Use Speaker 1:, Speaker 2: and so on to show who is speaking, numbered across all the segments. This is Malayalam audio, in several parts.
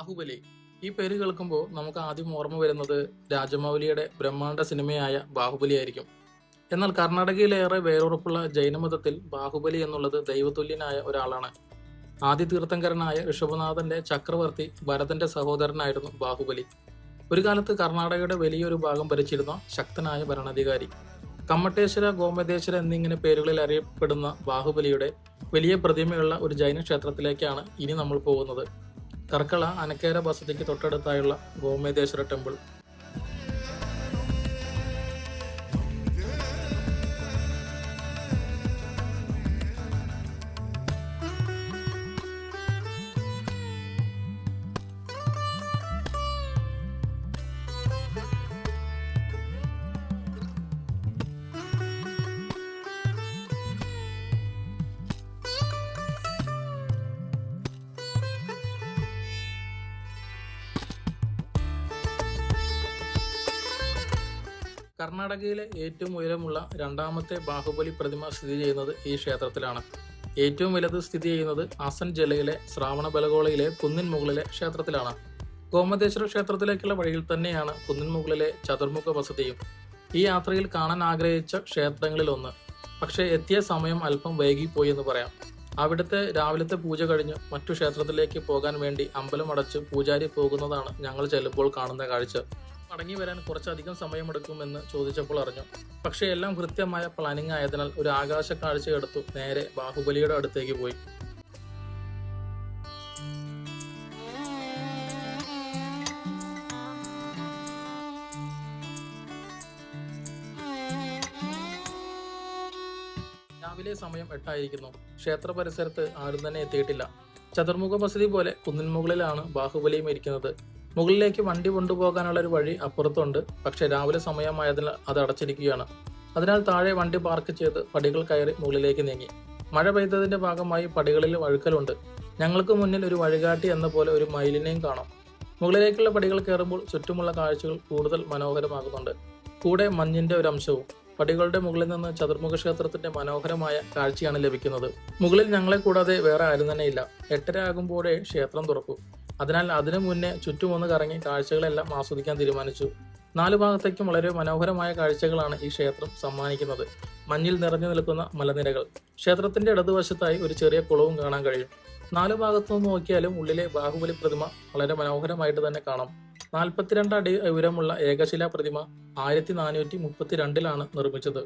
Speaker 1: ബാഹുബലി. ഈ പേര് കേൾക്കുമ്പോൾ നമുക്ക് ആദ്യം ഓർമ്മ വരുന്നത് രാജമൗലിയുടെ ബ്രഹ്മാണ്ഡ സിനിമയായ ബാഹുബലി ആയിരിക്കും. എന്നാൽ കർണാടകയിലേറെ വേറുറപ്പുള്ള ജൈനമതത്തിൽ ബാഹുബലി എന്നുള്ളത് ദൈവതുല്യനായ ഒരാളാണ്. ആദ്യ തീർത്ഥങ്കരനായ ഋഷഭനാഥന്റെ ചക്രവർത്തി ഭരതന്റെ സഹോദരനായിരുന്നു ബാഹുബലി. ഒരു കാലത്ത് കർണാടകയുടെ വലിയൊരു ഭാഗം ഭരിച്ചിരുന്ന ശക്തനായ ഭരണാധികാരി. കമ്മട്ടേശ്വര ഗോമതേശ്വര എന്നിങ്ങനെ പേരുകളിൽ അറിയപ്പെടുന്ന ബാഹുബലിയുടെ വലിയ പ്രതിമയുള്ള ഒരു ജൈന ക്ഷേത്രത്തിലേക്കാണ് ഇനി നമ്മൾ പോകുന്നത്. കർക്കള അനക്കേര ബസതിക്ക് തൊട്ടടുത്തായുള്ള ഗോമേദേശ്വര ടെമ്പിൾ. കർണാടകയിലെ ഏറ്റവും ഉയരമുള്ള രണ്ടാമത്തെ ബാഹുബലി പ്രതിമ സ്ഥിതി ചെയ്യുന്നത് ഈ ക്ഷേത്രത്തിലാണ്. ഏറ്റവും വലുത് സ്ഥിതി ചെയ്യുന്നത് അസൻ ജില്ലയിലെ ശ്രാവണബലഗോളയിലെ കുന്നിൻ മുകളിലെ ക്ഷേത്രത്തിലാണ്. ഗോമതേശ്വര ക്ഷേത്രത്തിലേക്കുള്ള വഴിയിൽ തന്നെയാണ് കുന്നിൻ മുകളിലെ ചതുർമുഖ വസതിയും ഈ യാത്രയിൽ കാണാൻ ആഗ്രഹിച്ച ക്ഷേത്രങ്ങളിൽ ഒന്ന് പക്ഷേ എത്തിയ സമയം അല്പം വൈകിപ്പോയി എന്ന് പറയാം. അവിടുത്തെ രാവിലത്തെ പൂജ കഴിഞ്ഞ് മറ്റു ക്ഷേത്രത്തിലേക്ക് പോകാൻ വേണ്ടി അമ്പലം അടച്ച് പൂജാരി പോകുന്നതാണ് ഞങ്ങൾ ചെല്ലുമ്പോൾ കാണുന്ന കാഴ്ച. മടങ്ങി വരാൻ കുറച്ചധികം സമയമെടുക്കുമെന്ന് ചോദിച്ചപ്പോൾ അറിഞ്ഞു. പക്ഷേ എല്ലാം കൃത്യമായ പ്ലാനിംഗ് ആയതിനാൽ ഒരു ആകാശ കാഴ്ച എടുത്തു നേരെ ബാഹുബലിയുടെ അടുത്തേക്ക് പോയി. രാവിലെ സമയം എട്ടായിരിക്കുന്നു. ക്ഷേത്ര പരിസരത്ത് ആരും തന്നെ എത്തിയിട്ടില്ല. ചതുർമുഖ വസതി പോലെ കുന്നിൻ മുകളിലാണ് ബാഹുബലിയും ഇരിക്കുന്നത് മുകളിലേക്ക് വണ്ടി കൊണ്ടുപോകാനുള്ള ഒരു വഴി അപ്പുറത്തുണ്ട്. പക്ഷെ രാവിലെ സമയമായതിനാൽ അത് അടച്ചിരിക്കുകയാണ്. അതിനാൽ താഴെ വണ്ടി പാർക്ക് ചെയ്ത് പടികൾ കയറി മുകളിലേക്ക് നീങ്ങി. മഴ പെയ്തതിന്റെ ഭാഗമായി പടികളിൽ വഴുക്കലുണ്ട്. ഞങ്ങൾക്ക് മുന്നിൽ ഒരു വഴികാട്ടി എന്ന പോലെ ഒരു മയിലിനെയും കാണാം. മുകളിലേക്കുള്ള പടികൾ കയറുമ്പോൾ ചുറ്റുമുള്ള കാഴ്ചകൾ കൂടുതൽ മനോഹരമാകുന്നുണ്ട്. കൂടെ മഞ്ഞിന്റെ ഒരു അംശവും പടികളുടെ മുകളിൽ നിന്ന് ചതുർമുഖ ക്ഷേത്രത്തിന്റെ മനോഹരമായ കാഴ്ചയാണ് ലഭിക്കുന്നത്. മുകളിൽ ഞങ്ങളെ കൂടാതെ വേറെ ആരും തന്നെയില്ല എട്ടര ആകുമ്പോഴേ ക്ഷേത്രം തുറക്കൂ. അതിനാൽ അതിനു മുന്നേ ചുറ്റുമൊന്ന് കറങ്ങി കാഴ്ചകളെല്ലാം ആസ്വദിക്കാൻ തീരുമാനിച്ചു. നാലു ഭാഗത്തേക്കും വളരെ മനോഹരമായ കാഴ്ചകളാണ് ഈ ക്ഷേത്രം സമ്മാനിക്കുന്നത്. മഞ്ഞിൽ നിറഞ്ഞു നിൽക്കുന്ന മലനിരകൾ. ക്ഷേത്രത്തിന്റെ ഇടതുവശത്തായി ഒരു ചെറിയ കുളവും കാണാൻ കഴിയും. നാലു ഭാഗത്തു നിന്ന് നോക്കിയാലും ഉള്ളിലെ ബാഹുബലി പ്രതിമ വളരെ മനോഹരമായിട്ട് തന്നെ കാണാം. നാൽപ്പത്തിരണ്ട് അടി ഉയരമുള്ള ഏകശിലാ പ്രതിമ ആയിരത്തി നാനൂറ്റി മുപ്പത്തിരണ്ടിലാണ് നിർമ്മിച്ചത്.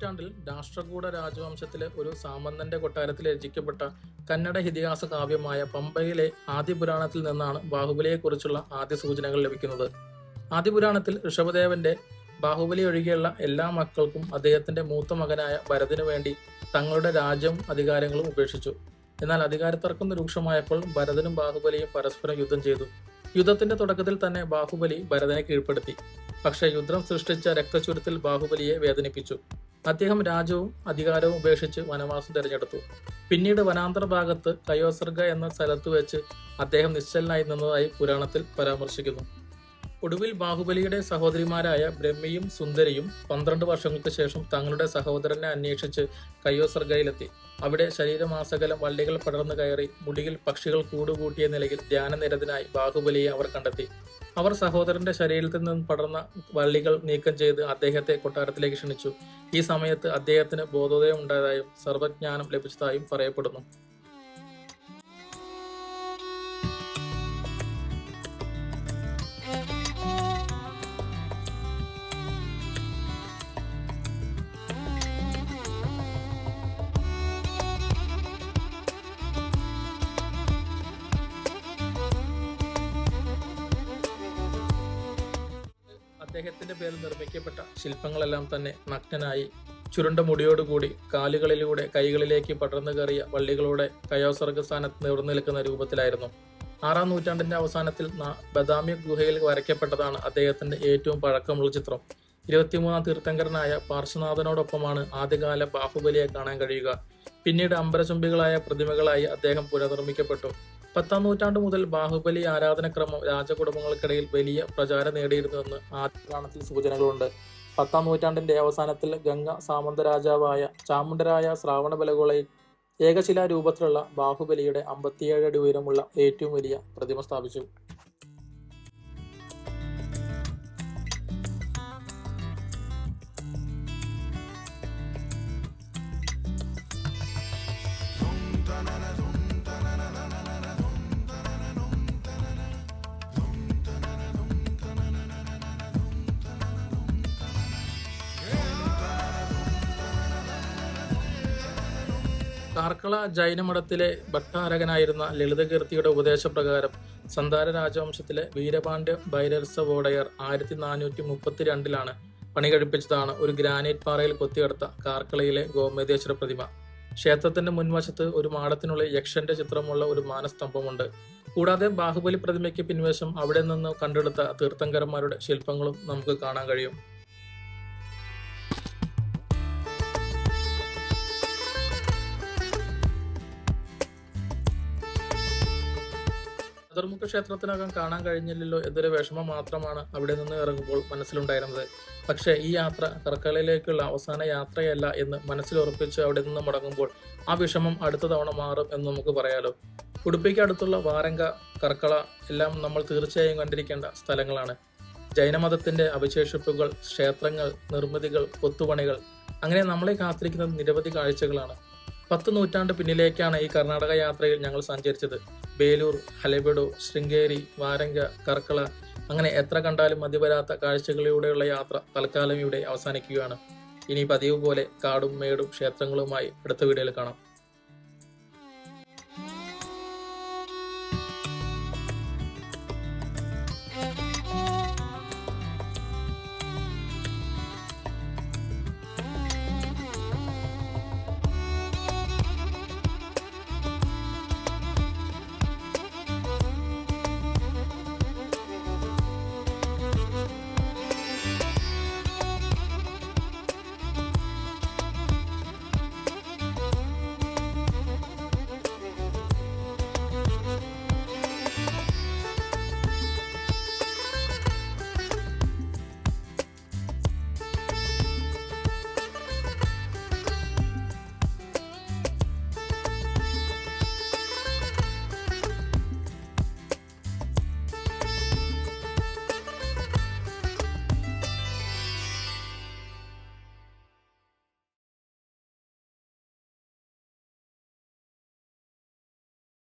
Speaker 1: നൂറ്റാണ്ടിൽ രാഷ്ട്രകൂട രാജവംശത്തിലെ ഒരു സാമന്തന്റെ കൊട്ടാരത്തിൽ രചിക്കപ്പെട്ട കന്നഡ ഇതിഹാസ കാവ്യമായ പമ്പയിലെ ആദ്യപുരാണത്തിൽ നിന്നാണ് ബാഹുബലിയെക്കുറിച്ചുള്ള ആദ്യ സൂചനകൾ ലഭിക്കുന്നത്. ആദ്യപുരാണത്തിൽ ഋഷഭദേവന്റെ ബാഹുബലി ഒഴികെയുള്ള എല്ലാ മക്കൾക്കും അദ്ദേഹത്തിന്റെ മൂത്ത മകനായ ഭരതിനു വേണ്ടി തങ്ങളുടെ രാജ്യം അധികാരങ്ങളും ഉപേക്ഷിച്ചു. എന്നാൽ അധികാരത്തർക്കം രൂക്ഷമായപ്പോൾ ഭരതനും ബാഹുബലിയും പരസ്പരം യുദ്ധം ചെയ്തു. യുദ്ധത്തിന്റെ തുടക്കത്തിൽ തന്നെ ബാഹുബലി ഭരതനെ കീഴ്പ്പെടുത്തി. പക്ഷേ യുദ്ധം സൃഷ്ടിച്ച രക്തചുരുത്തിൽ ബാഹുബലിയെ വേദനിപ്പിച്ചു. അദ്ദേഹം രാജ്യവും അധികാരവും ഉപേക്ഷിച്ച് വനവാസം തിരഞ്ഞെടുത്തു. പിന്നീട് വനാന്തര ഭാഗത്ത് കയോസർഗ എന്ന സ്ഥലത്ത് വെച്ച് അദ്ദേഹം നിശ്ചലനായി നിന്നതായി പുരാണത്തിൽ പരാമർശിക്കുന്നു. ഒടുവിൽ ബാഹുബലിയുടെ സഹോദരിമാരായ ബ്രഹ്മിയും സുന്ദരിയും പന്ത്രണ്ട് വർഷങ്ങൾക്ക് ശേഷം തങ്ങളുടെ സഹോദരനെ അന്വേഷിച്ച് കയ്യോസർഗയിലെത്തി അവിടെ ശരീരമാസകലം വള്ളികൾ പടർന്നു കയറി മുടിയിൽ പക്ഷികൾ കൂടുകൂട്ടിയ നിലയിൽ ധ്യാനനിരതനായി ബാഹുബലിയെ അവർ കണ്ടെത്തി. അവർ സഹോദരന്റെ ശരീരത്തിൽ നിന്നും പടർന്ന വള്ളികൾ നീക്കം ചെയ്ത് അദ്ദേഹത്തെ കൊട്ടാരത്തിലേക്ക് ക്ഷണിച്ചു. ഈ സമയത്ത് അദ്ദേഹത്തിന് ബോധോദയം ഉണ്ടായതായും സർവജ്ഞാനം ലഭിച്ചതായും പറയപ്പെടുന്നു. അദ്ദേഹത്തിന്റെ പേരിൽ നിർമ്മിക്കപ്പെട്ട ശില്പങ്ങളെല്ലാം തന്നെ നഗ്നനായി ചുരുണ്ട മുടിയോടുകൂടി കാലുകളിലൂടെ കൈകളിലേക്ക് പടർന്നു കയറിയ വള്ളികളുടെ കയോസർഗ സ്ഥാനത്ത് നിവർന്നു നിൽക്കുന്ന രൂപത്തിലായിരുന്നു. ആറാം നൂറ്റാണ്ടിന്റെ അവസാനത്തിൽ ബദാമി ഗുഹയിൽ വരയ്ക്കപ്പെട്ടതാണ് അദ്ദേഹത്തിന്റെ ഏറ്റവും പഴക്കമുള്ള ചിത്രം. ഇരുപത്തിമൂന്നാം തീർത്ഥങ്കരനായ പാർശ്വനാഥനോടൊപ്പമാണ് ആദ്യകാല ബാഹുബലിയെ കാണാൻ കഴിയുക. പിന്നീട് അമ്പരചുംബികളായ പ്രതിമകളായി അദ്ദേഹം പുനർനിർമ്മിക്കപ്പെട്ടു. പത്താം നൂറ്റാണ്ട് മുതൽ ബാഹുബലി ആരാധനക്രമം രാജകുടുംബങ്ങൾക്കിടയിൽ വലിയ പ്രചാരം നേടിയിരുന്നുവെന്ന് ആദ്യത്തിൽ സൂചനകളുണ്ട്. പത്താം നൂറ്റാണ്ടിന്റെ അവസാനത്തിൽ ഗംഗ സാമന്ത രാജാവായ ചാമുണ്ടരായ ശ്രാവണബലഗോളയിൽ ഏകശിലാ രൂപത്തിലുള്ള ബാഹുബലിയുടെ അമ്പത്തിയേഴ് അടി ഉയരമുള്ള ഏറ്റവും വലിയ പ്രതിമ സ്ഥാപിച്ചു. കാർക്കള ജൈനമഠത്തിലെ ഭട്ടാരകനായിരുന്ന ലളിതകീർത്തിയുടെ ഉപദേശപ്രകാരം സന്താര രാജവംശത്തിലെ വീരപാണ്ഡ്യ ഭൈരസവോടയർ ആയിരത്തി നാനൂറ്റി മുപ്പത്തിരണ്ടിലാണ് പണി കഴിപ്പിച്ചതാണ് ഒരു ഗ്രാനൈറ്റ് പാറയിൽ കൊത്തിയെടുത്ത കാർക്കളയിലെ ഗോമേദേശ്വര പ്രതിമ. ക്ഷേത്രത്തിന്റെ മുൻവശത്ത് ഒരു മാടത്തിനുള്ളിൽ യക്ഷന്റെ ചിത്രമുള്ള ഒരു മാനസ്തംഭമുണ്ട്. കൂടാതെ ബാഹുബലി പ്രതിമയ്ക്ക് പിൻവശം അവിടെ നിന്ന് കണ്ടെടുത്ത തീർത്ഥങ്കരന്മാരുടെ ശില്പങ്ങളും നമുക്ക് കാണാൻ കഴിയും. ചതുർമുഖ ക്ഷേത്രത്തിനകം കാണാൻ കഴിഞ്ഞില്ലല്ലോ എന്നൊരു വിഷമം മാത്രമാണ് അവിടെ നിന്ന് ഇറങ്ങുമ്പോൾ മനസ്സിലുണ്ടായിരുന്നത്. പക്ഷേ ഈ യാത്ര കർക്കളയിലേക്കുള്ള അവസാന യാത്രയല്ല എന്ന് മനസ്സിലുറപ്പിച്ച് അവിടെ നിന്ന് മടങ്ങുമ്പോൾ ആ വിഷമം അടുത്ത തവണ മാറും എന്ന് നമുക്ക് പറയാലോ. ഉടുപ്പിക്ക് അടുത്തുള്ള വാരങ്ക കർക്കള എല്ലാം നമ്മൾ തീർച്ചയായും കണ്ടിരിക്കേണ്ട സ്ഥലങ്ങളാണ്. ജൈനമതത്തിന്റെ അവശേഷിപ്പുകൾ ക്ഷേത്രങ്ങൾ നിർമ്മിതികൾ കൊത്തുപണികൾ അങ്ങനെ നമ്മളെ കാത്തിരിക്കുന്ന നിരവധി കാഴ്ചകളാണ്. പത്ത് നൂറ്റാണ്ട് പിന്നിലേക്കാണ് ഈ കർണാടക യാത്രയിൽ ഞങ്ങൾ സഞ്ചരിച്ചത്. ബേലൂർ ഹലബിഡു ശൃംഗേരി വാരങ്ക കർക്കള അങ്ങനെ എത്ര കണ്ടാലും മതിവരാത്ത കാഴ്ചകളിലൂടെയുള്ള യാത്ര തൽക്കാലം ഇവിടെ അവസാനിക്കുകയാണ്. ഇനി പതിവ് പോലെ കാടും മേടും ക്ഷേത്രങ്ങളുമായി അടുത്ത വീഡിയോയിൽ കാണാം.